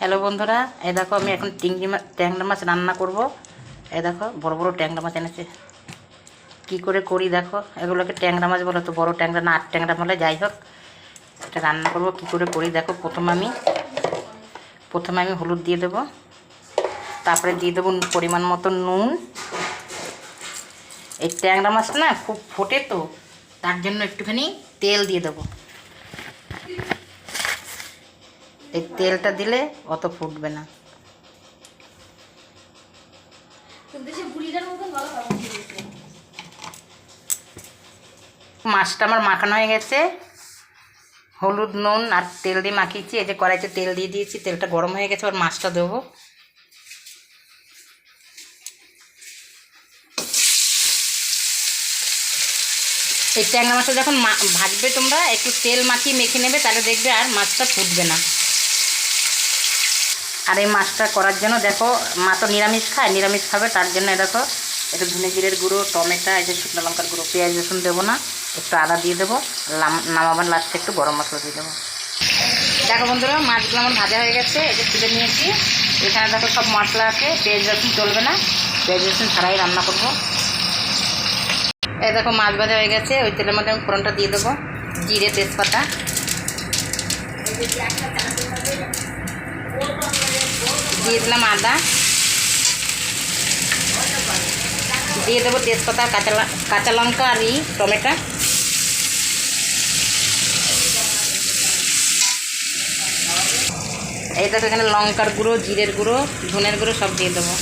Hello বন্ধুরা, এই দেখো আমি এখন চিংড়ি মাছ ট্যাংরা মাছ রান্না করব। এই দেখো, বড় বড় ট্যাংরা মাছ এনেছে। কি করে করি দেখো, এগুলোকে ট্যাংরা মাছ বলো তো বড় ট্যাংরা না, আট ট্যাংরা বলে, যাই হোক এটা রান্না করব। কি করে করি দেখো, প্রথমে আমি প্রথমে আমি হলুদ দিয়ে দেবো। তারপরে দিয়ে দেবো পরিমাণ মতো নুন। এই ট্যাংরা মাছ না খুব ফোটে তো, তার জন্য একটুখানি তেল দিয়ে দেবো। এই তেলটা দিলে অত ফুটবে না। মাছটা আমার মাখানো হয়ে গেছে। হলুদ নুন আর তেল দিয়ে মাখিয়েছি। এই যে কড়াইতে তেল দিয়ে দিয়েছি তেলটা গরম হয়ে গেছে আর মাছটা দেবো। এই ট্যাংরা মাছটা যখন মা- ভাজবে তোমরা একটু তেল মাখিয়ে মেখে নেবে তাহলে দেখবে আর মাছটা ফুটবে না। আর এই মাছটা করার জন্য দেখো, মা তো নিরামিষ খায়, নিরামিষ খাবে, তার জন্য দেখো, একটু ধনে জিরের গুঁড়ো, টমেটো, এই যে শুকনো লঙ্কার গুঁড়ো, পেঁয়াজ, রসুন দেবো না, একটু আদা দিয়ে দেবো নামাবার লাস্টে একটু গরম মশলা দিয়ে দেবো। দেখো বন্ধুরা, মাছগুলো আমার ভাজা হয়ে গেছে, এই যে তুলে নিয়েছি। এখানে দেখো সব মশলা আছে, পেঁয়াজ, রসুন চলবে না, পেঁয়াজ, রসুন ছাড়াই রান্না করব। এই দেখো মাছ ভাজা হয়ে গেছে, ওই তেলের মধ্যে আমি ফোড়নটা দিয়ে দেবো, জিরে তেজপাতা। দিয়ে দিলাম আদা। দিয়ে দেবো তেজপাতা, কাঁচা কাঁচা লঙ্কা আর ই টমেটো। এই দেখো এখানে লঙ্কার গুঁড়ো, জিরের গুঁড়ো, ধনের গুঁড়ো সব দিয়ে দেবো।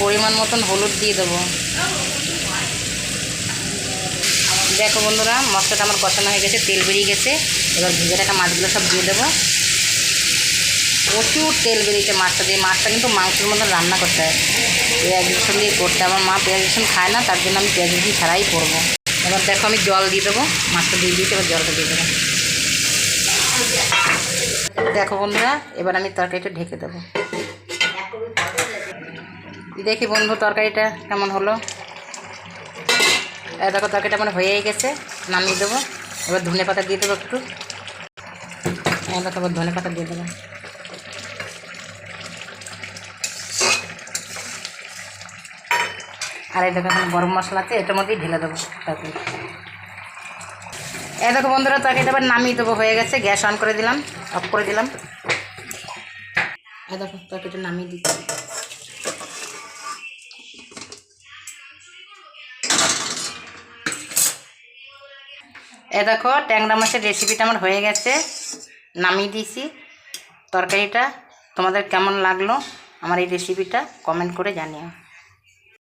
পরিমাণ মতন হলুদ দিয়ে দেবো। দেখো বন্ধুরা, মশলাটা আমার কষানো হয়ে গেছে, তেল বেরিয়ে গেছে। এবার ভেজে রাখা মাছগুলো সব দিয়ে দেবো। প্রচুর তেল বেরিয়েছে মাছটা দিয়ে। মাছটা কিন্তু মাংসের মতো রান্না করতে হয়। পেঁয়াজ রসুন দিয়ে করতে আমার মা পেঁয়াজ রসুন খায় না, তার জন্য আমি পেঁয়াজ রসুন ছাড়াই করব। এবার দেখো আমি জল দিয়ে দেবো। মাছটা দিয়ে দিয়েছি, এবার জলটা দিয়ে দেবো। দেখো বন্ধুরা, এবার আমি তরকারিটা ঢেকে দেবো। দেখি বন্ধু তরকারিটা কেমন হলো? দেখো তরকারিটা আমার হয়েই গেছে, নামিয়ে দেবো। এবার ধনে পাতা দিয়ে দেবো একটু। এবার ধনে পাতা দিয়ে দেবো। আর এই দেখো গরম মশলা আছে, এটার মধ্যেই ঢেলে দেবো তরকারি এই দেখো বন্ধুরা, তরকারিটা এবার নামিয়ে দেবো, হয়ে গেছে, গ্যাস অন করে দিলাম, অফ করে দিলাম। এই দেখো, তরকারিটা নামিয়ে দিচ্ছি। এ দেখো, ট্যাংরা মাছের রেসিপিটা আমার হয়ে গেছে, নামিয়ে দিয়েছি। তরকারিটা তোমাদের কেমন লাগল আমার এই রেসিপিটা কমেন্ট করে জানিও।